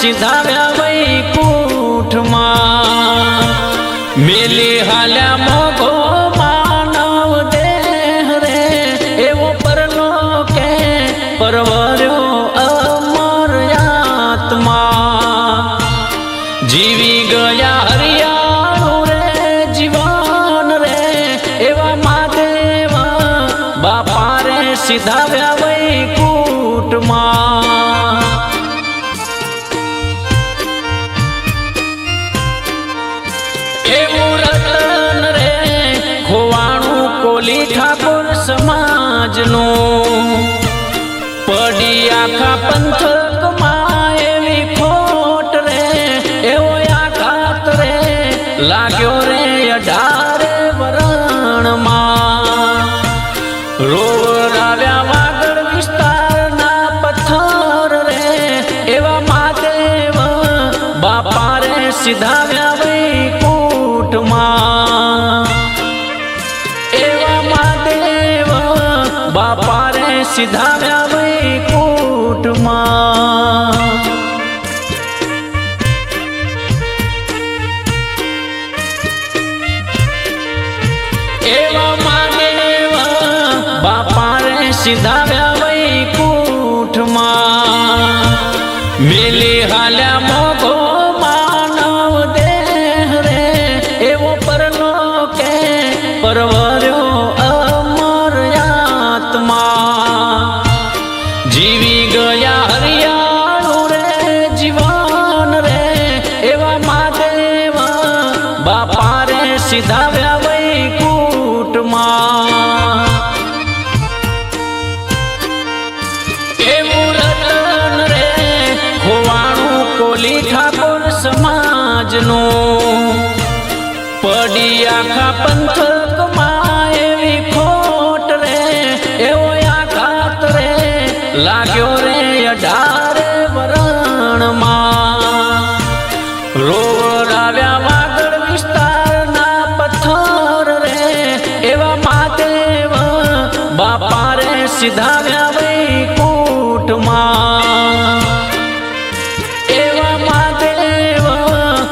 સીધાવ્યા વૈકુંઠમાં મેલી હાલ્યા મોગો માનવ દેહ રે, એવો પરનો કે પરવર્યો અમર આત્મા. જીવી ગયા હરિયાળું રે, જીવન રે, એવા મહાદેવ બાપા રે સીધાવ્યા વૈકુંઠમાં એવું રતન રે, ખોવાણું કોલી ઠાકોર સમાજનું. પડી આખા પંથકમાં એવી રે, એવો આઘાત લાગ્યો રે અઢારે વરણમાં. રોવરાવ્યા વાગડ વિસ્તારના પથ્થર રે, એવા મહાદેવ બાપા રે સીધાવ્યા વૈકુંઠમાં રે સીધાવ્યા વૈકુંઠમાં એવા મહાદેવ બાપા રે સીધાવ્યા વૈકુંઠમાં મેલી હાલ્યા સીધાવ્યા વૈકૂટમાં રતન રે, ખોવાણું કોલી ઠાકોર સમાજનું. પડી આખા પંથકમાં રે, એવો આઘાત લાગ્યો રે અઢારે વરણમાં. રોવરાવ્યા સીધા